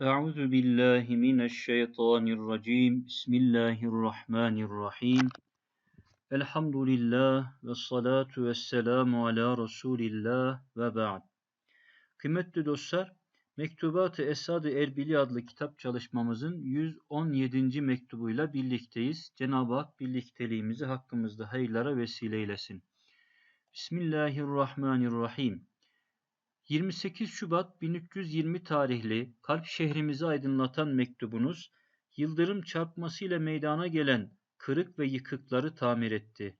Euzu billahi mineşşeytanirracim. Bismillahirrahmanirrahim. Elhamdülillah ve salatu ve selamu ala Resulillah ve ba'd. Kıymetli dostlar, Mektubat-ı Esad-ı Erbili adlı kitap çalışmamızın 117. mektubuyla birlikteyiz. Cenab-ı Hak birlikteliğimizi hakkımızda hayırlara vesile eylesin. Bismillahirrahmanirrahim. 28 Şubat 1320 tarihli kalp şehrimizi aydınlatan mektubunuz, yıldırım çarpmasıyla meydana gelen kırık ve yıkıkları tamir etti.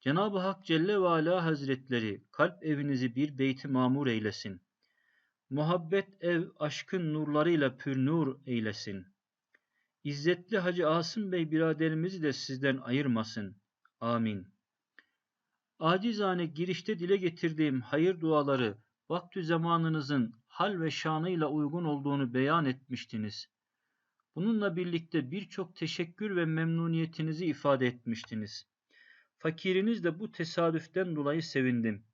Cenab-ı Hak Celle ve Ala Hazretleri kalp evinizi bir beyti mamur eylesin. Muhabbet ev aşkın nurlarıyla pürnur eylesin. İzzetli Hacı Asım Bey biraderimizi de sizden ayırmasın. Amin. Acizane girişte dile getirdiğim hayır duaları vakti zamanınızın hal ve şanıyla uygun olduğunu beyan etmiştiniz. Bununla birlikte birçok teşekkür ve memnuniyetinizi ifade etmiştiniz. Fakiriniz de bu tesadüften dolayı sevindim.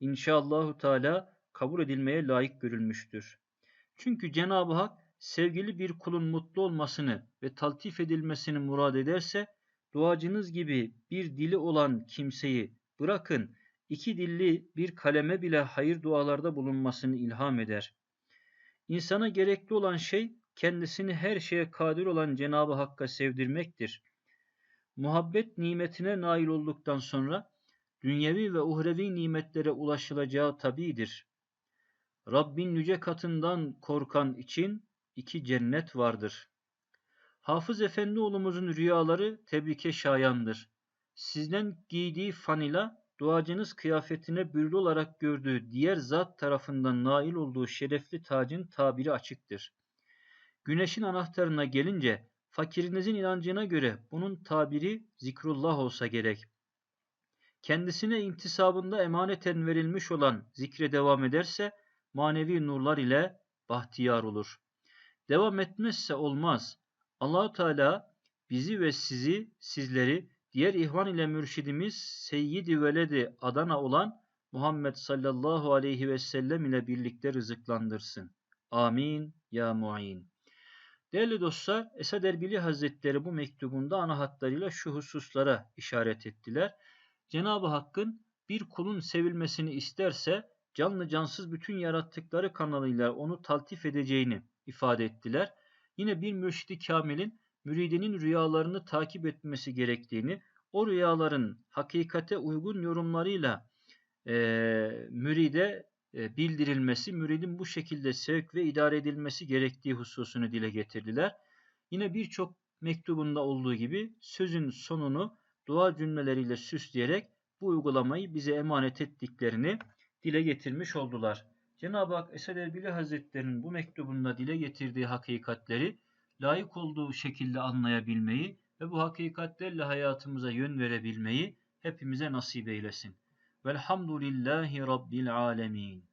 İnşallahü Teala kabul edilmeye layık görülmüştür. Çünkü Cenab-ı Hak sevgili bir kulun mutlu olmasını ve taltif edilmesini murad ederse, duacınız gibi bir dili olan kimseyi bırakın iki dilli bir kaleme bile hayır dualarda bulunmasını ilham eder. İnsana gerekli olan şey kendisini her şeye kadir olan Cenab-ı Hakk'a sevdirmektir. Muhabbet nimetine nail olduktan sonra dünyevi ve uhrevi nimetlere ulaşılacağı tabidir. Rabbin yüce katından korkan için iki cennet vardır. Hafız Efendi oğlumuzun rüyaları tebrike şayandır. Sizden giydiği fanila duacınız kıyafetine bürlü olarak gördüğü diğer zat tarafından nail olduğu şerefli tacın tabiri açıktır. Güneşin anahtarına gelince fakirinizin inancına göre bunun tabiri zikrullah olsa gerek. Kendisine intisabında emaneten verilmiş olan zikre devam ederse manevi nurlar ile bahtiyar olur. Devam etmezse olmaz. Allahu Teala bizi ve sizi, sizleri Diğer ihvan ile mürşidimiz Seyyidi Veledi Adana olan Muhammed sallallahu aleyhi ve sellem ile birlikte rızıklandırsın. Amin ya muin. Değerli dostlar, Esad Erbili Hazretleri bu mektubunda ana hatlarıyla şu hususlara işaret ettiler. Cenab-ı Hakk'ın bir kulun sevilmesini isterse canlı cansız bütün yarattıkları kanalıyla onu taltif edeceğini ifade ettiler. Yine bir mürşidi kamilin müridinin rüyalarını takip etmesi gerektiğini, o rüyaların hakikate uygun yorumlarıyla e, müride e, bildirilmesi, müridin bu şekilde sevk ve idare edilmesi gerektiği hususunu dile getirdiler. Yine birçok mektubunda olduğu gibi sözün sonunu dua cümleleriyle süsleyerek bu uygulamayı bize emanet ettiklerini dile getirmiş oldular. Cenab-ı Hak Esed Erbili Hazretleri'nin bu mektubunda dile getirdiği hakikatleri layık olduğu şekilde anlayabilmeyi ve bu hakikatlerle hayatımıza yön verebilmeyi hepimize nasip eylesin. Velhamdülillahi Rabbil alemin.